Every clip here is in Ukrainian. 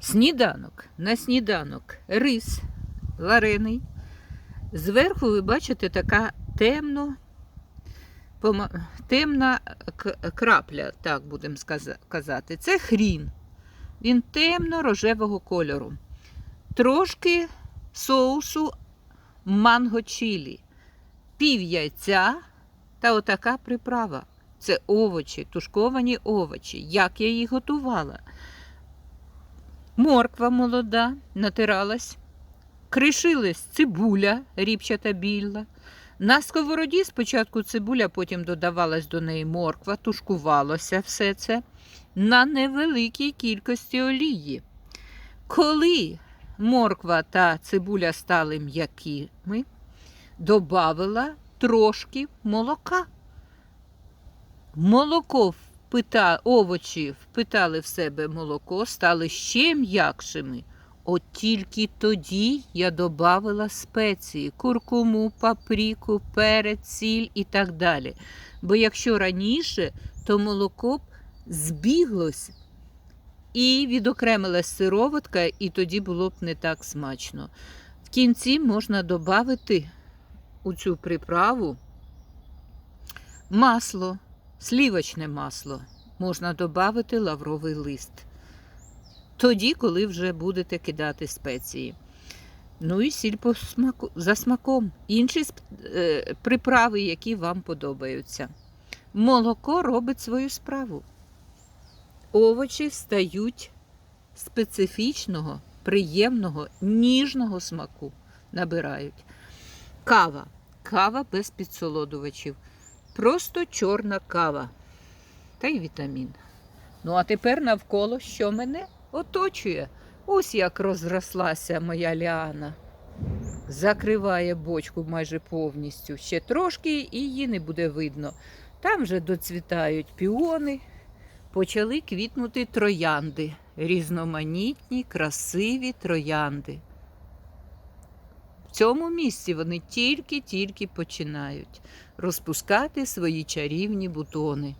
Сніданок. На сніданок рис варений. Зверху ви бачите така темно, темна крапля, так будемо казати. Це хрін. Він темно-рожевого кольору. Трошки соусу манго чилі, пів яйця та отака приправа. Це овочі, тушковані овочі. Як я їх готувала? Морква молода натиралась, кришилась цибуля ріпчата біла. На сковороді спочатку цибуля, потім додавалась до неї морква, тушкувалося все це на невеликій кількості олії. Коли морква та цибуля стали м'якими, додавила трошки молока. Молоко впита, овочі впитали в себе молоко, стали ще м'якшими. От тільки тоді я додавила спеції, куркуму, папріку, перець, сіль і так далі. Бо якщо раніше, то молоко б збіглось і відокремилась сироватка, і тоді було б не так смачно. В кінці можна додати у цю приправу масло, слівочне масло. Можна додати лавровий лист. Тоді, коли вже будете кидати спеції. Ну і сіль по смаку, за смаком. Інші е, приправи, які вам подобаються. Молоко робить свою справу. Овочі стають специфічного, приємного, ніжного смаку набирають. Кава. Кава без підсолодувачів. Просто чорна кава. Та й вітамін. Ну, а тепер навколо що мене оточує. Ось як розрослася моя ліана. Закриває бочку майже повністю. Ще трошки і її не буде видно. Там вже доцвітають піони, почали квітнути троянди, різноманітні, красиві троянди. Цьому місці вони тільки-тільки починають розпускати свої чарівні бутони.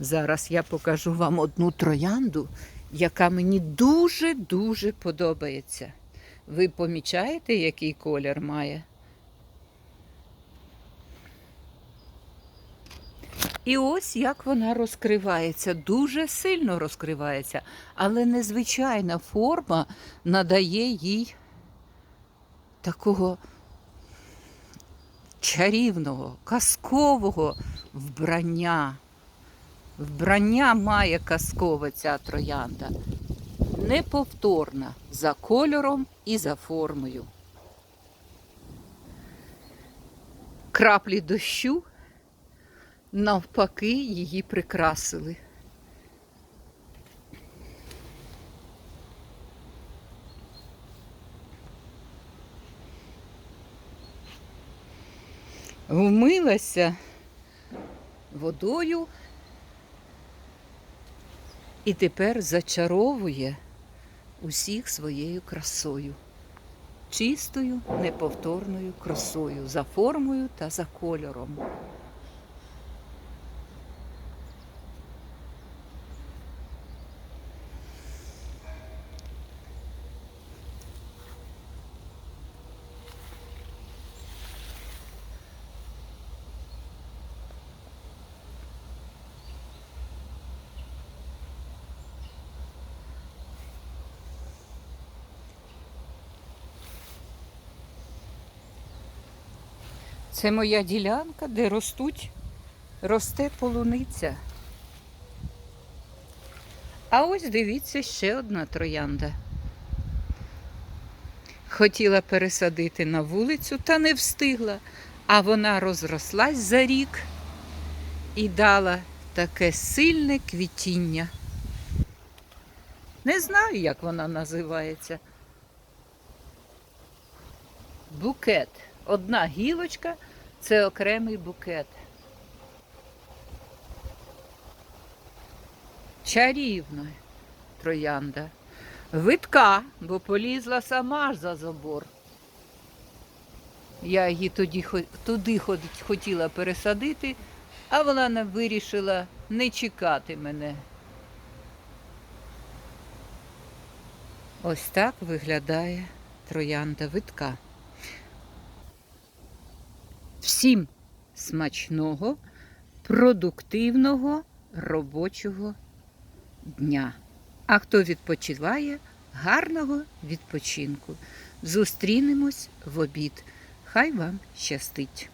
Зараз я покажу вам одну троянду, яка мені дуже-дуже подобається. Ви помічаєте, який колір має? І ось як вона розкривається, дуже сильно розкривається, але незвичайна форма надає їй такого чарівного, казкового вбрання. Вбрання має казкове ця троянда. Неповторна за кольором і за формою. Краплі дощу навпаки її прикрасили. Вмилася водою і тепер зачаровує усіх своєю красою, чистою, неповторною красою за формою та за кольором. Це моя ділянка, де ростуть, росте полуниця. А ось дивіться ще одна троянда. Хотіла пересадити на вулицю, та не встигла, а вона розрослась за рік і дала таке сильне квітіння. Не знаю, як вона називається. Букет. Одна гілочка це окремий букет. Чарівна троянда. Витка, бо полізла сама за забор. Я її тоді туди хотіла пересадити, А вона вирішила не чекати мене. Ось так виглядає троянда витка. Всім смачного, продуктивного робочого дня. А хто відпочиває, гарного відпочинку. Зустрінемось в обід. Хай вам щастить!